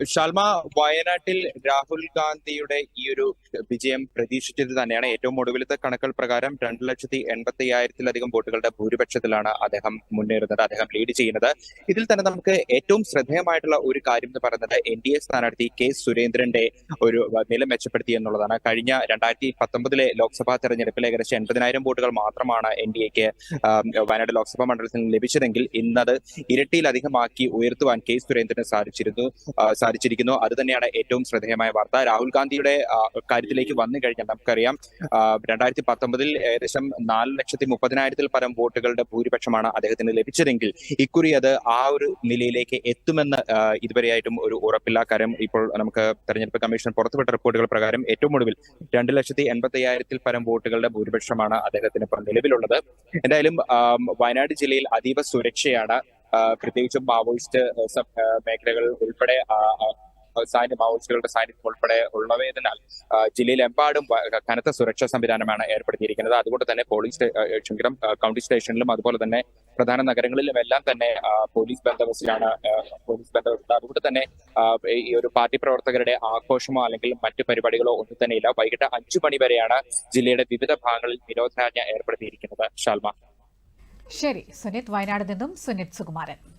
ഷാൽമ വയനാട്ടിൽ രാഹുൽ ഗാന്ധിയുടെ ഈ ഒരു വിജയം പ്രതീക്ഷിച്ചത് തന്നെയാണ്. ഏറ്റവും ഒടുവിലത്തെ കണക്കുകൾ പ്രകാരം രണ്ട് ലക്ഷത്തി എൺപത്തി അയ്യായിരത്തിലധികം വോട്ടുകളുടെ ഭൂരിപക്ഷത്തിലാണ് അദ്ദേഹം മുന്നേറുന്നത് അദ്ദേഹം ലീഡ് ചെയ്യുന്നത്. ഇതിൽ തന്നെ നമുക്ക് ഏറ്റവും ശ്രദ്ധേയമായിട്ടുള്ള ഒരു കാര്യം എന്ന് പറയുന്നത് എൻ ഡി എ സ്ഥാനാർത്ഥി കെ സുരേന്ദ്രന്റെ ഒരു നില മെച്ചപ്പെടുത്തി എന്നുള്ളതാണ്. കഴിഞ്ഞ രണ്ടായിരത്തി പത്തൊമ്പതിലെ ലോക്സഭാ തെരഞ്ഞെടുപ്പിൽ ഏകദേശം എൺപതിനായിരം വോട്ടുകൾ മാത്രമാണ് എൻ ഡി എക്ക് വയനാട് ലോക്സഭാ മണ്ഡലത്തിൽ ലഭിച്ചതെങ്കിൽ ഇന്നത് ഇരട്ടിയിലധികമാക്കി ഉയർത്തുവാൻ കെ സുരേന്ദ്രന് സാധിച്ചിരുന്നു. സാധിച്ചിരിക്കുന്നു അത് തന്നെയാണ് ഏറ്റവും ശ്രദ്ധേയമായ വാർത്ത. രാഹുൽ ഗാന്ധിയുടെ കാര്യത്തിലേക്ക് വന്നു കഴിഞ്ഞാൽ നമുക്കറിയാം രണ്ടായിരത്തി പത്തൊമ്പതിൽ ഏകദേശം നാല് ലക്ഷത്തി മുപ്പതിനായിരത്തിൽ പരം വോട്ടുകളുടെ ഭൂരിപക്ഷമാണ് അദ്ദേഹത്തിന് ലഭിച്ചതെങ്കിൽ ഇക്കുറി അത് ആ ഒരു നിലയിലേക്ക് എത്തുമെന്ന് ഇതുവരെയായിട്ടും ഒരു ഉറപ്പില്ല. കാര്യം ഇപ്പോൾ നമുക്ക് തെരഞ്ഞെടുപ്പ് കമ്മീഷൻ പുറത്തുവിട്ട റിപ്പോർട്ടുകൾ പ്രകാരം ഏറ്റവും ഒടുവിൽ രണ്ട് ലക്ഷത്തി എൺപത്തി അയ്യായിരത്തിൽ പരം വോട്ടുകളുടെ ഭൂരിപക്ഷമാണ് അദ്ദേഹത്തിന് ഇപ്പോൾ നിലവിലുള്ളത്. എന്തായാലും വയനാട് ജില്ലയിൽ അതീവ സുരക്ഷയാണ്. പ്രത്യേകിച്ചും മാവോയിസ്റ്റ് സബ്, മേഖലകൾ ഉൾപ്പെടെ സാന്നിധ്യം മാവോയിസ്റ്റുകളുടെ സാന്നിധ്യം ഉൾപ്പെടെ ഉള്ളവേതിനാൽ ജില്ലയിലെമ്പാടും കനത്ത സുരക്ഷാ സംവിധാനമാണ് ഏർപ്പെടുത്തിയിരിക്കുന്നത്. അതുകൊണ്ട് തന്നെ പോലീസ് ക്ഷമിക്കണം കൗണ്ടി സ്റ്റേഷനിലും അതുപോലെ തന്നെ പ്രധാന നഗരങ്ങളിലും എല്ലാം തന്നെ പോലീസ് ബന്ധവസ്റ്റിലാണ് പോലീസ് ബന്ദോബസ്ത്. അതുകൊണ്ട് തന്നെ ഈ ഒരു പാർട്ടി പ്രവർത്തകരുടെ ആഘോഷമോ അല്ലെങ്കിൽ മറ്റു പരിപാടികളോ ഒന്നും തന്നെയില്ല വൈകിട്ട് അഞ്ചു മണി വരെയാണ് ജില്ലയുടെ വിവിധ ഭാഗങ്ങളിൽ നിരോധനാജ്ഞ ഏർപ്പെടുത്തിയിരിക്കുന്നത്. ഷാൽമ ശരി സുനിത് വയനാട് നിന്നും സുനിത് സുകുമാരൻ.